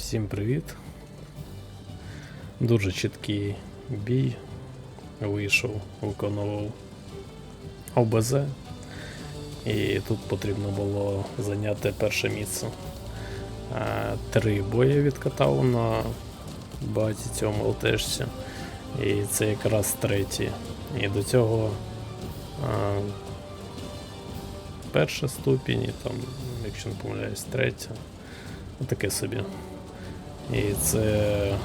Всім привіт. Дуже чіткий бій. Вийшов, виконував ОБЗ. І тут потрібно було зайняти перше місце. Е, Три бої відкатав на багаті цьому ЛТшці. І це якраз третій. І до цього е, перша ступінь, і там, якщо не помиляюсь, третя. Таке собі. І це.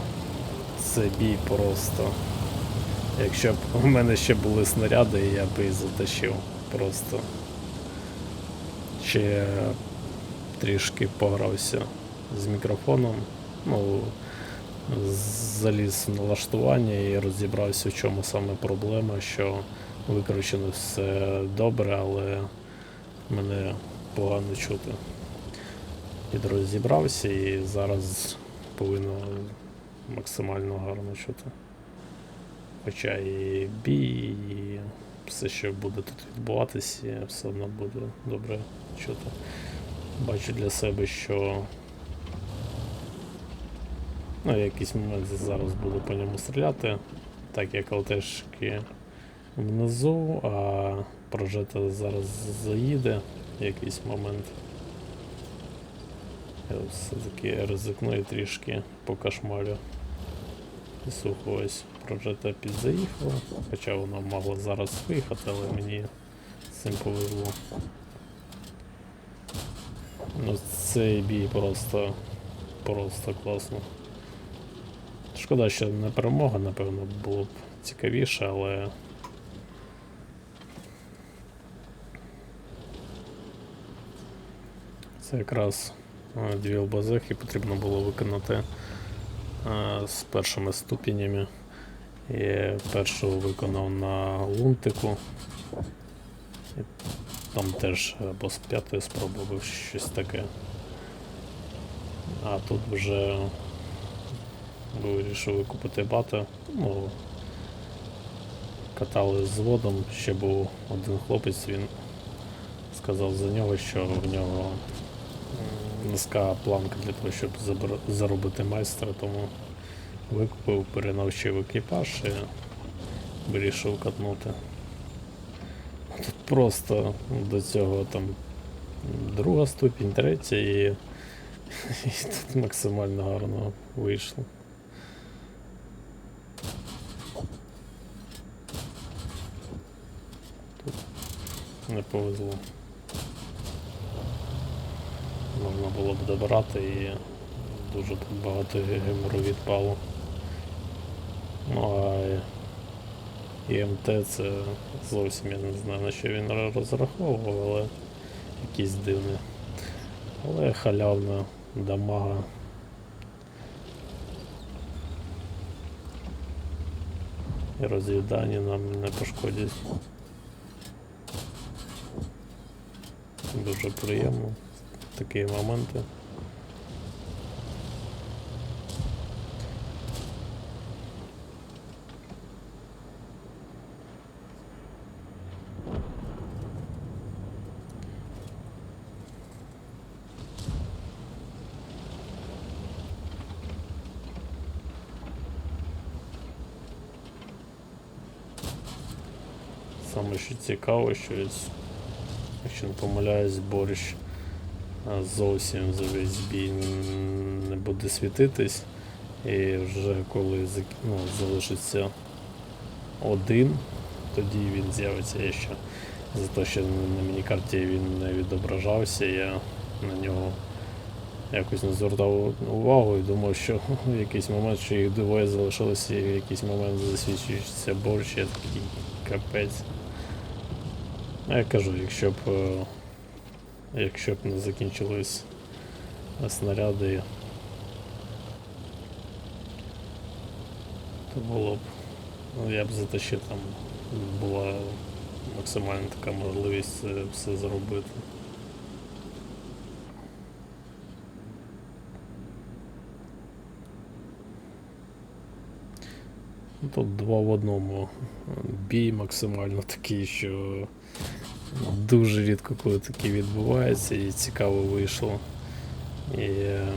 Це бій просто. Якщо б у мене ще були снаряди, я б і затащив просто. Ще трішки погрався з мікрофоном. Ну, заліз в налаштування і розібрався, в чому саме проблема, що викручено все добре, але мене погано чути. Підрозібрався і зараз повинно максимально гарно чути. Хоча і бій, і все, що буде тут відбуватися, все одно буде добре чути. Бачу для себе, що ну, в якийсь момент зараз буду по ньому стріляти, так як ЛТшки внизу, а прожета зараз заїде в якийсь момент. Я все-таки ризикну і трішки покашмарю. І сухо ось прожета підзаїхала, хоча вона могла зараз виїхати, але мені з цим повезло. Ну цей бій просто просто класно. Шкода, що не перемога, напевно, було б цікавіше, але. Це якраз дві і потрібно було виконати е, з першими ступенями. І першу виконав на лунтику. І там теж або з п'ятої спроби або щось таке. А тут вже вирішив викупити бата. Ну, катали з водом, ще був один хлопець, він сказав за нього, що в нього низька планка для того, щоб заробити майстра, тому викупив, перенавчив екіпаж і вирішив катнути. Тут просто до цього там друга ступінь, третя і, і тут максимально гарно вийшло. Не повезло. Можна було б добрати і дуже багато гемору відпало. Ну а ІМТ це зовсім я не знаю на що він розраховував, але якийсь дивний. Але халявна дамага. І розвідання нам не пошкодять. Дуже приємно такі моменти. Саме що цікаво, що якщо не помиляюсь, борщ зовсім за весь бій не буде світитись. І вже коли ну, залишиться один, тоді він з'явиться Я ще. За те, що на мінікарті він не відображався, я на нього якось не звертав увагу і думав, що в якийсь момент, що їх двоє залишилося, і в якийсь момент засвічується борщ, я такий капець. Я кажу, якщо б е, якщо б не закінчились снаряди, то було б. Ну, я б затащив там була максимальна така можливість все зробити. Ну, Тут два в одному. Бій максимально такий, що дуже рідко коли таке відбувається і цікаво вийшло. І е,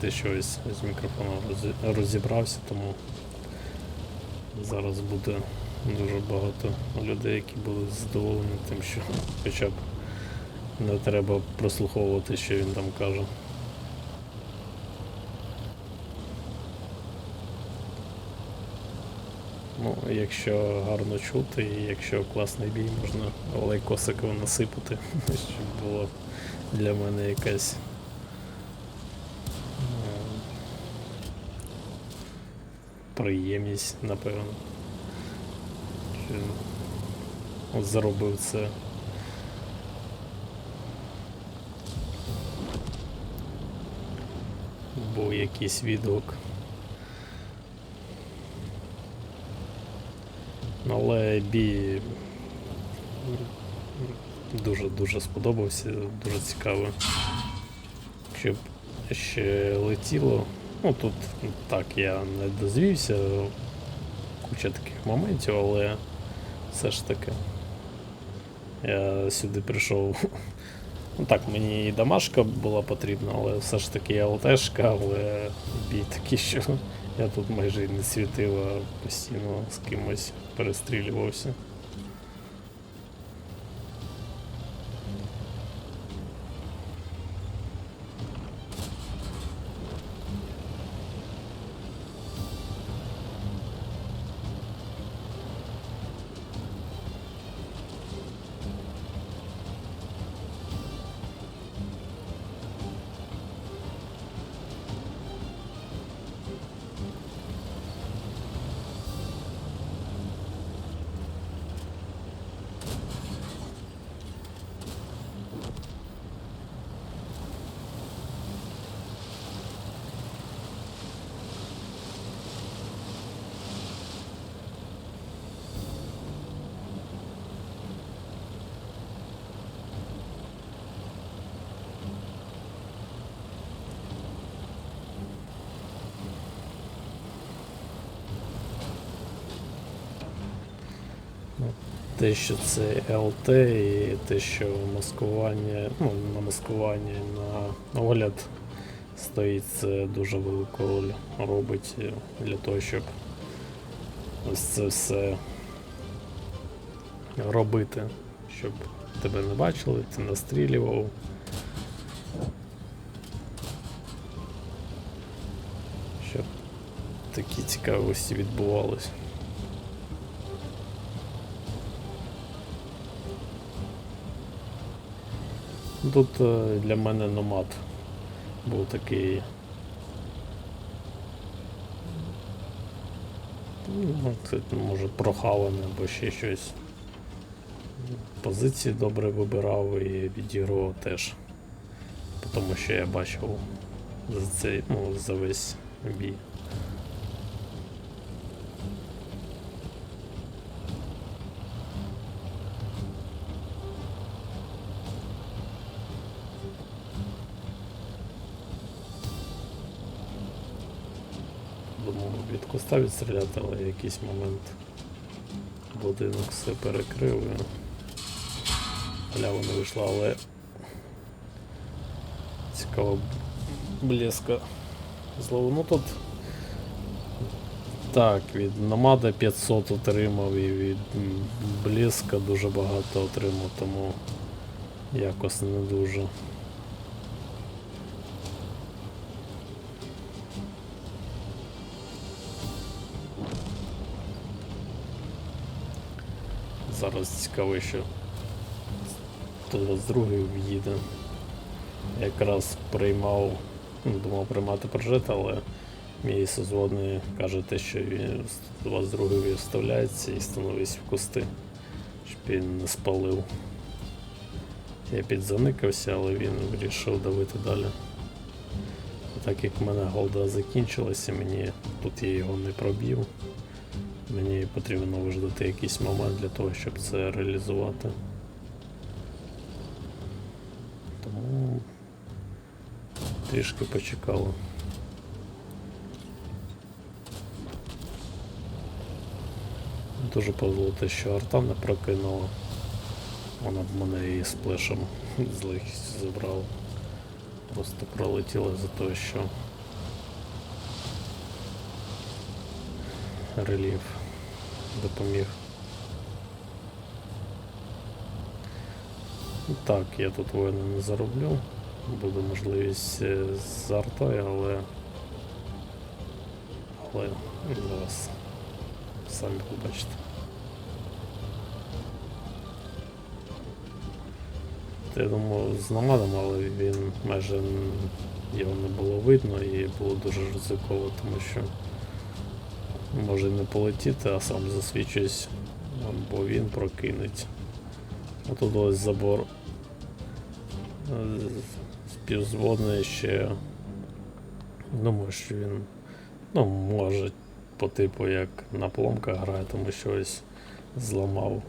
те, що з мікрофоном розібрався, тому зараз буде дуже багато людей, які будуть задоволені тим, що хоча б не треба прослуховувати, що він там каже. Ну, якщо гарно чути і якщо класний бій, можна лайкосиком насипати, щоб було для мене якась е, приємність, напевно. Що от заробив це. Був якийсь відгук. Ну, Але бій дуже-дуже сподобався, дуже цікаво. Щоб ще летіло. Ну тут так я не дозвівся, куча таких моментів, але все ж таки. Я сюди прийшов. Ну так, мені і домашка була потрібна, але все ж таки я ЛТшка, але бій такий, що я тут майже не світила, постійно з кимось перестрілювався. Те, що це ЛТ і те, що маскування, ну, на маскуванні на огляд стоїть, це дуже велику роль робить для того, щоб ось це все робити, щоб тебе не бачили, ти настрілював. Щоб такі цікавості відбувались. Тут е, для мене номад був такий. Ну, може прохаване або ще щось. Позиції добре вибирав і відігрував теж. Тому що я бачив за цей, ну, за весь бій. Від куста відстріляти, але в якийсь момент будинок все перекрив і халява не вийшла, але цікаво блеска злову. Ну тут так, від Намада 500 отримав і від блеска дуже багато отримав, тому якось не дуже. Зараз цікаво, що 122 в'їде. Якраз приймав, ну, думав приймати прожит, але мій созводний каже те, що він 122 вставляється і становиться в кусти, щоб він не спалив. Я підзаникався, але він вирішив давити далі. Так як в мене голда закінчилася, мені тут я його не проб'ю. Мені потрібно виждати якийсь момент для того, щоб це реалізувати. Тому трішки почекало. Дуже повезло те, що арта не прокинула. Вона б мене її сплешем з легкістю забрала. Просто пролетіла за те, що рельєф допоміг. Так, я тут воїна не зароблю. Буде можливість е, з артою, але. Але зараз самі побачите. Я думав з намадом, але він майже його не було видно і було дуже ризиково, тому що може не полетіти, а сам засвічуюсь, бо він прокинеть. Отут ось забор співзводний ще. Думаю, що він ну, може по типу як на пломках грає, тому що ось зламав.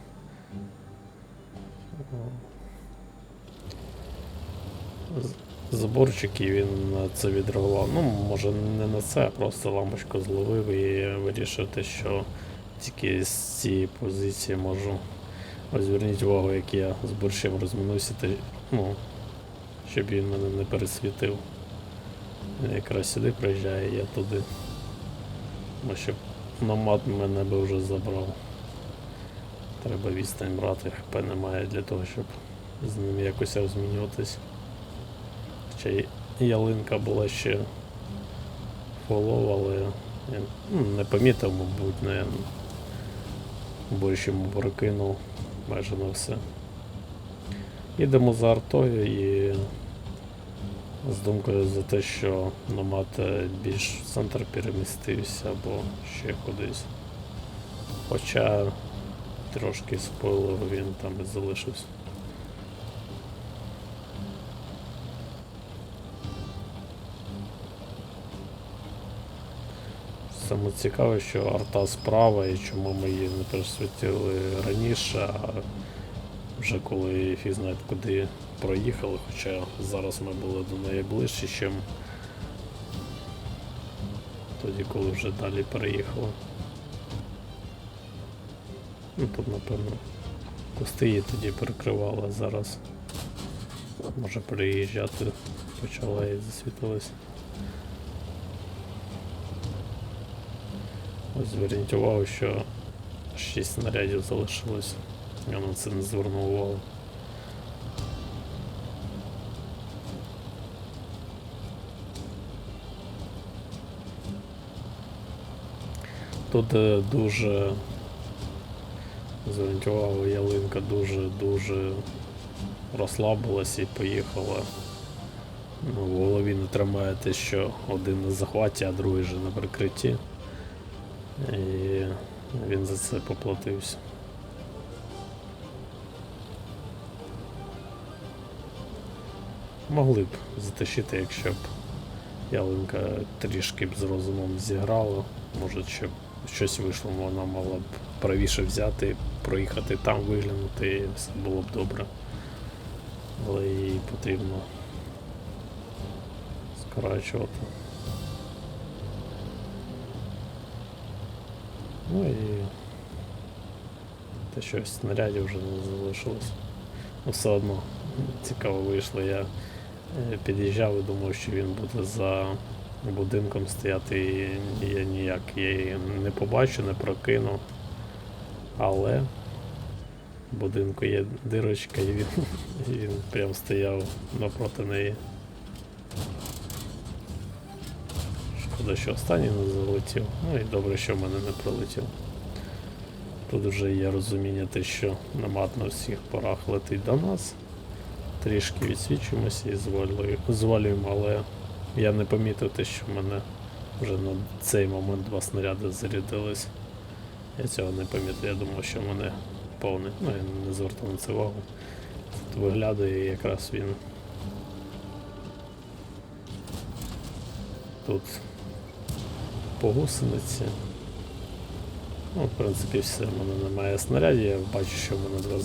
Заборчик і він на це відреагував. Ну, може не на це, а просто лампочку зловив і вирішив те, що тільки з цієї позиції можу. Ось зверніть увагу, як я з борщем розминувся, та, ну, щоб він мене не пересвітив. Він якраз сюди приїжджає, я туди. Бо щоб намат мене би вже забрав. Треба відстань брати, хп немає для того, щоб з ним якось розмінюватись. Хоча ялинка була ще фолов, але ну, не помітив, мабуть, не борщ йому прокинув майже на все. Їдемо за артою і з думкою за те, що намат більш в центр перемістився або ще кудись. Хоча трошки спойлер він там і залишився. Саме цікаве, що арта справа і чому ми її не присвятили раніше, а вже коли фіг знає куди проїхали, хоча зараз ми були до неї ближче, ніж тоді, коли вже далі переїхали. Ну тут напевно кусти її тоді перекривали, зараз може переїжджати почала і засвітилась. Ось зверніть увагу, що 6 снарядів залишилось. Я на це не звернув увагу. Тут е, дуже зверніть увагу, ялинка дуже-дуже розслабилась і поїхала. Ну, в голові не тримає те, що один на захваті, а другий же на прикритті. І він за це поплатився. Могли б затащити, якщо б ялинка трішки б з розумом зіграла. Може, щоб щось вийшло, вона могла б правіше взяти, проїхати там, виглянути, і все було б добре. Але їй потрібно скорачувати. Ну і те, що снарядів вже не залишилось. Ну, все одно цікаво вийшло. Я е, під'їжджав і думав, що він буде за будинком стояти, і я ніяк її не побачу, не прокину. Але в будинку є дирочка, і він, він прям стояв напроти неї. Шкода, що останній не залетів. Ну і добре, що в мене не прилетів. Тут вже є розуміння те, що намат на всіх порах летить до нас. Трішки відсвічуємося і звалюємо, але я не помітив те, що в мене вже на цей момент два снаряди зарядились. Я цього не помітив, я думав, що в мене повний. Ну, я не звертав на це увагу. Тут виглядає і якраз він тут по гусениці. Ну, в принципі, все, в мене немає снарядів, я бачу, що в мене два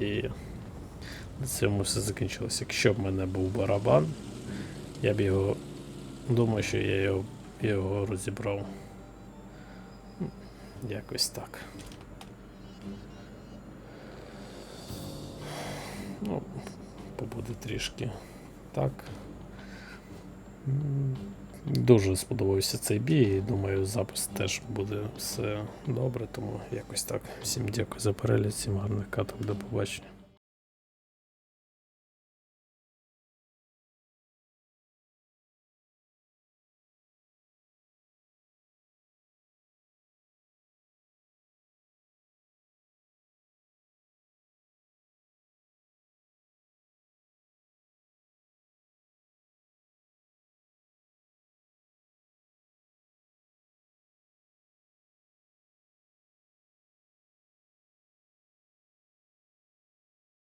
і на цьому все закінчилося. Якщо б в мене був барабан, я б його. Думаю, що я його, його розібрав. Ну, Якось так. Ну, побуде трішки так. Дуже сподобався цей бій, і думаю, запис теж буде все добре, тому якось так. Всім дякую за перегляд, всім гарних каток, до побачення.